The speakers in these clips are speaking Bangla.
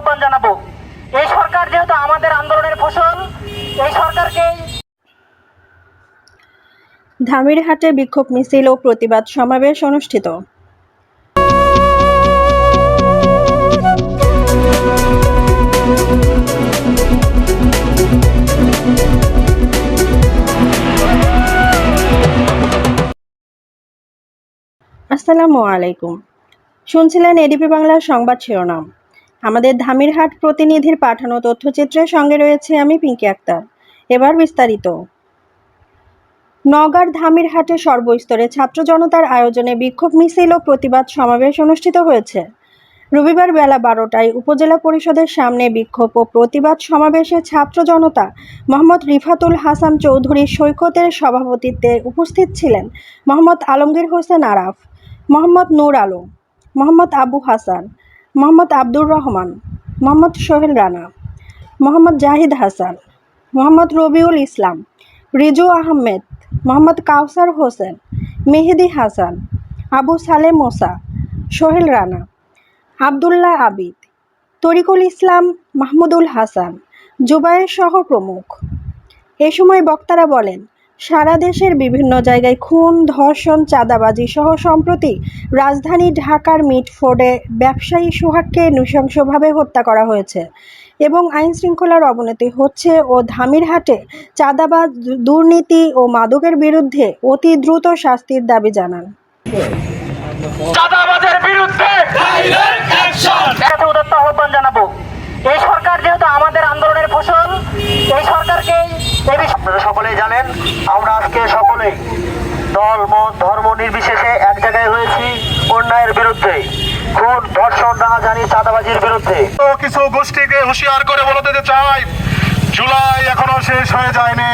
আহ্বান জানাব। এই সরকার যেহেতু আমাদের আন্দোলনের ফসল, এই সরকারকেই ধামিরহাটে বিক্ষোভ মিছিল ও প্রতিবাদ সমাবেশ অনুষ্ঠিত। আসসালামু আলাইকুম। শুনছিলেন এডিপি বাংলার সংবাদ শিরোনাম। আমাদের ধামিরহাট প্রতিনিধির পাঠানো তথ্যচিত্রের সঙ্গে রয়েছে আমি পিঙ্কি আক্তার। এবার বিস্তারিত। নগার ধামিরহাটে সর্বস্তরে ছাত্র জনতার আয়োজনে বিক্ষোভ, মিছিল ও প্রতিবাদ সমাবেশ অনুষ্ঠিত হয়েছে। রবিবার বেলা বারোটায় উপজেলা পরিষদের সামনে বিক্ষোভ ও প্রতিবাদ সমাবেশে ছাত্র জনতা মোহাম্মদ রিফাতুল হাসান চৌধুরী সৈকতের সভাপতিত্বে উপস্থিত ছিলেন মোহাম্মদ আলমগীর হোসেন আরাফ, মোহাম্মদ নূর আলম, মোহাম্মদ আবু হাসান মোহাম্মদ আব্দুর রহমান, মোহাম্মদ সোহেল রানা, মোহাম্মদ জাহিদ হাসান, মোহাম্মদ রবিউল ইসলাম, রিজু আহমেদ, মোহাম্মদ কাউসার হোসেন, মেহেদি হাসান, আবু সালে মোসা সোহেল রানা, আবদুল্লাহ আবিদ, তরিকুল ইসলাম, মাহমুদুল হাসান, জুবায়ের সহ প্রমুখ। এ সময় বক্তারা বলেন সারা দেশের বিভিন্ন জায়গায় খুন ধর্ষণ চাঁদাবাজি সহ সম্প্রতি রাজধানী ঢাকার মিটফোর্ডে ব্যবসায়ী সোহাগকে নৃশংসভাবে হত্যা করা হয়েছে এবং আইন শৃঙ্খলার অবনতি হচ্ছে ও ধামিরহাটে চাঁদাবাজ দুর্নীতি ও মাদকের বিরুদ্ধে অতি দ্রুত শাস্তির দাবি জানান। চাঁদাবাজের বিরুদ্ধে আহ্বান জানাব। এই সরকার যেহেতু আমাদের আন্দোলনের ফসল এই বিষয়ে আপনারা সকলেই জানেন আমরা আজকে সকলেই দল মত ধর্ম নির্বিশেষে এক জায়গায় হয়েছি অন্যায়ের বিরুদ্ধে। খুন ধর্ষণ রাহাজানি চাঁদাবাজির বিরুদ্ধে। তো কিছু গোষ্ঠীকে হুঁশিয়ার করে বলে দিতে চাই জুলাই এখনও শেষ হয়ে যায়নি।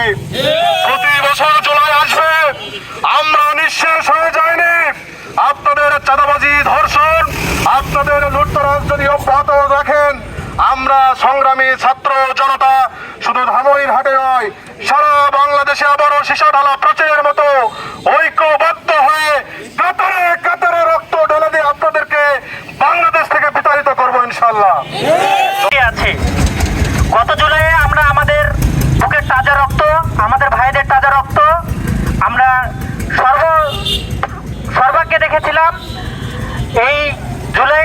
প্রতি বছর জুলাই আসবে আমরা নিঃশেষ হয়ে যায়নি আপনাদের চাঁদাবাজি ধর্ষণ আপনাদের লুটতরাজ যদি অব্যাহত রাখেন আমরা সংগ্রামী ছাত্র জনতা, শুধু ধামইর হাটে নয়, সারা বাংলাদেশে আবারও সীসা ঢালা প্রচারের মতো ঐক্যবদ্ধ হয়ে কাতারে কাতারে রক্ত ঢেলে দিয়ে আপনাদেরকে বাংলাদেশ থেকে বিতাড়িত করব ইনশাল্লাহ আছে? গত জুলাইয়ে আমরা আমাদের বুকের তাজা রক্ত, আমাদের ভাইদের তাজা রক্ত আমরা সর্ব সর্বাগ্যে দেখেছিলাম এই জুলাই